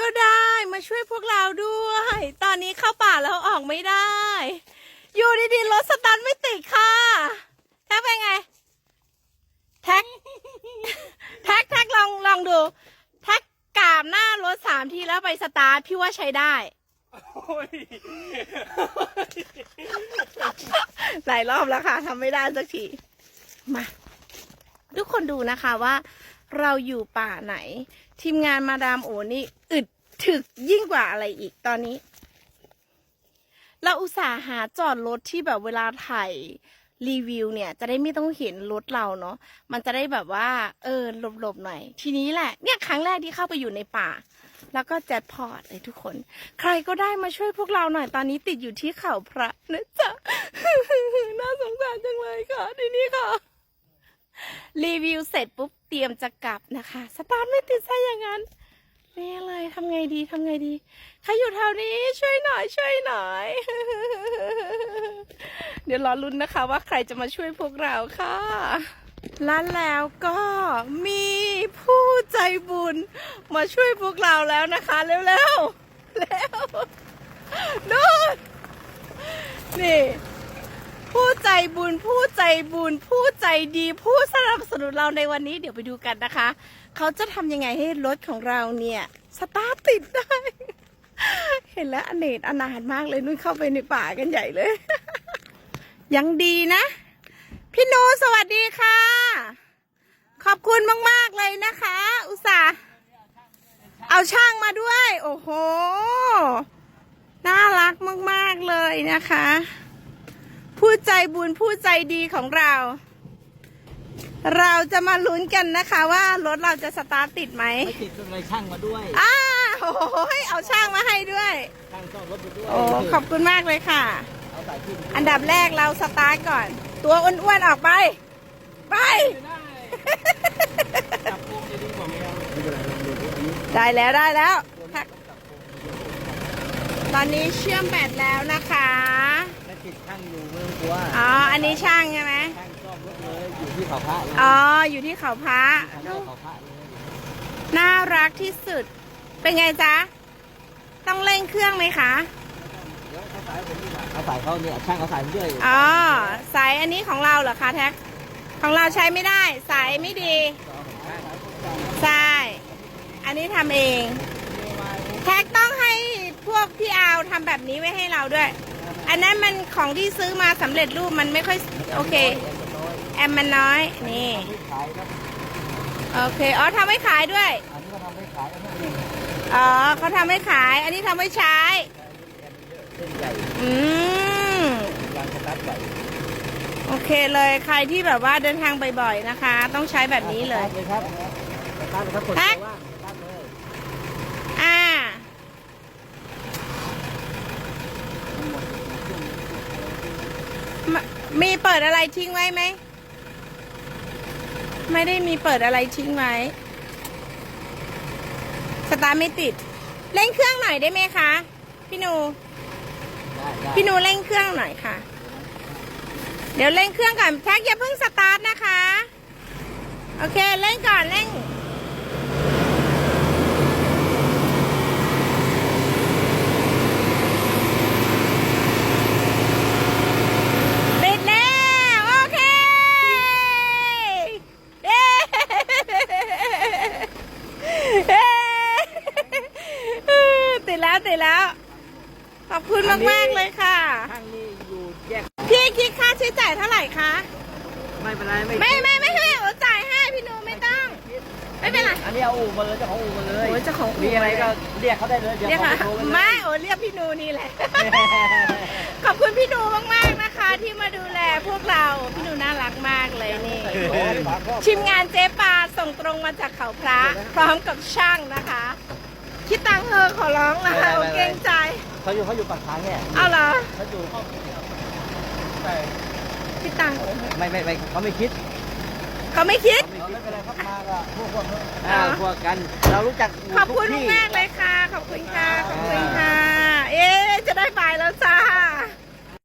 ก็ได้มาช่วยพวกเราด้วย ตอนนี้เข้าป่าแล้วออกไม่ได้ อยู่ดีๆรถสตาร์ทไม่ติดค่ะ แท็กเป็นไง แท็ก แท็กแท็กลองลองดู แท็กกราบหน้ารถสามทีแล้วไปสตาร์ทพี่ว่าใช้ได้ หลายรอบแล้วค่ะทำไม่ได้สักที มา ทุกคนดูนะคะว่า เราอยู่ป่าไหน ทีมงานมาดามโอนี่อึดถึกยิ่งกว่าอะไรอีกตอนนี้ เราอุตส่าห์หาจอดรถที่แบบเวลาถ่ายรีวิวเนี่ย จะได้ไม่ต้องเห็นรถเราเนาะมันจะได้แบบว่า เออหลบๆหน่อย ทีนี้แหละ เนี่ยครั้งแรกที่เข้าไปอยู่ในป่า แล้วก็แจ็คพอตเลยทุกคน ใครก็ได้มาช่วยพวกเราหน่อยตอนนี้ติดอยู่ที่เขาพระนะจ๊ะ น่าสงสารจังเลยค่ะทีนี้ค่ะ รีวิวเสร็จปุ๊บเตรียมจะกลับนะคะ สตาร์ทไม่ติดซะอย่างนั้นนี่เลยทำไงดีทำไงดี ใครอยู่แถวนี้ช่วยหน่อย ช่วยหน่อย เดี๋ยวรอลุ้นนะคะว่าใครจะมาช่วยพวกเราค่ะและแล้วก็มีผู้ใจบุญมาช่วยพวกเราแล้วนะคะ เร็วๆเร็วนู่นนี่ ผู้ใจบุญผู้ใจบุญผู้ใจดีผู้สนับสนุนเราในวันนี้เดี๋ยวไปดูกันนะคะ เขาจะทำยังไงให้รถของเราเนี่ยสตาร์ทติดได้ เห็นแล้วอเนกอนาถมากเลยนุ่นเข้าไปในป่ากันใหญ่เลย ยังดีนะ พี่นูสวัสดีค่ะ ขอบคุณมาก ๆ เลยนะคะ อุตส่าห์เอาช่างมาด้วย โอ้โห น่ารักมาก ๆ เลยนะคะ ผู้ใจบุญผู้ใจดีของเรา เราจะมาลุ้นกันนะคะว่ารถเราจะสตาร์ทติดไหมไม่ติดเลยช่างมาด้วยอ้าโอ้โหเอาช่างมาให้ด้วยช่างซ่อมรถมาด้วยโอ้ขอบคุณมากเลยค่ะ เอาสายขึ้นอันดับแรกเราสตาร์ทก่อน ตัวอ้วนๆออกไป ไปไม่ได้จับปูจะดีกว่าไม่เอาไม่เป็นไรลองดูดิอันนี้ได้แล้วได้แล้วค่ะตอนนี้เชื่อมแบตแล้วนะคะและ ติดช่างอยู่เมืองกลัวอ๋อ อันนี้ช่างใช่ไหมช่างซ่อมรถเลยอยู่ที่เขาพระเลยอ๋อ อยู่ที่เขาพระทางเขาพระเลยน่ารักที่สุด เป็นไงจ๊ะ ต้องเร่งเครื่องไหมคะ เดี๋ยวเขาสายผมนี่แหละเขาสายเขาเนี่ยช่างเขาสายผมด้วยอ๋อ สายอันนี้ของเราเหรอคะแท็ก ของเราใช้ไม่ได้ สายไม่ดี ใช่ อันนี้ทำเอง แท็กต้องให้พวกพี่อาวทำแบบนี้ไว้ให้เราด้วย อันนั้นมันของที่ซื้อมาสำเร็จรูปมันไม่ค่อยโอเค แอมมันน้อย นี่ ขายครับโอเค อ๋อทำไว้ขายด้วย อันนี้ก็ทำให้ขายอันนี้อ๋อเขาทำไว้ขาย อันนี้ทำไว้ใช้ เส้นใหญ่อืม ยางสตาร์ทใหญ่โอเคเลย ใครที่แบบว่าเดินทางบ่อยๆนะคะ ต้องใช้แบบนี้เลย สตาร์ทเลยครับสตาร์ทเลยครับกดแท็ตัวว่างสตาร์ทเลย อ่า มมีเปิดอะไรทิ้งไว้ไหม ไม่ได้มีเปิดอะไรทิ้งไว้ สตาร์ทไม่ติด เร่งเครื่องหน่อยได้ไหมคะ พี่หนูได้ได้พี่หนูเร่งเครื่องหน่อยค่ะ เดี๋ยวเร่งเครื่องก่อนแท็กอย่าเพิ่งสตาร์ทนะคะ โอเค เร่งก่อนเร่ง ติดแล้วโอเคเย้เย้ติดแล้วติดแล้ว ข อบคุณมากๆเลยค่ะข้างนี้อยู่แยก พี่คิดค่าใช้จ่ายเท่าไหร่คะ ไม่เป็นไร ไม่ไม่ไม่ไม่ให้โอจ่ายให้พี่หนูไม่ต้อง ไม่เป็นไร อันนี้เอาอู่มาเลยเจ้าของอู่มาเลยโอ้ยเจ้าของอู่มีอะไรก็เรียกเขาได้เลย เดี๋ยวเรียกเขาค่ะไปโทรกันเลยไม่โอเรียกพี่หนูนี่แหละ ขอบคุณพี่หนูมากๆนะคะที่มาดูแลพวกเรา พี่หนูน่ารักมากเลยนี่ทีมงานเจ๊ปาส่งตรงมาจากเขาพระ พร้อมกับช่างนะคะ คิดตังค์เธอขอร้องนะไม่คะไม่ไม่ เกรงใจ เขาอยู่เขาอยู่ปากทางเนี่ยเอาเหรอ เขาอยู่เขาแต่คิดตังค์ไม่ไม่ไม่เขาไม่คิดเขาไม่คิดไม่เป็นไรครับมากับพวกพวกอ่า พวกกัน เรารู้จักขอบคุณทุกที่ มากๆเลยค่ะ ขอบคุณค่ะ ขอบคุณค่ะ เอ๊ะจะได้ไปแล้วจ้า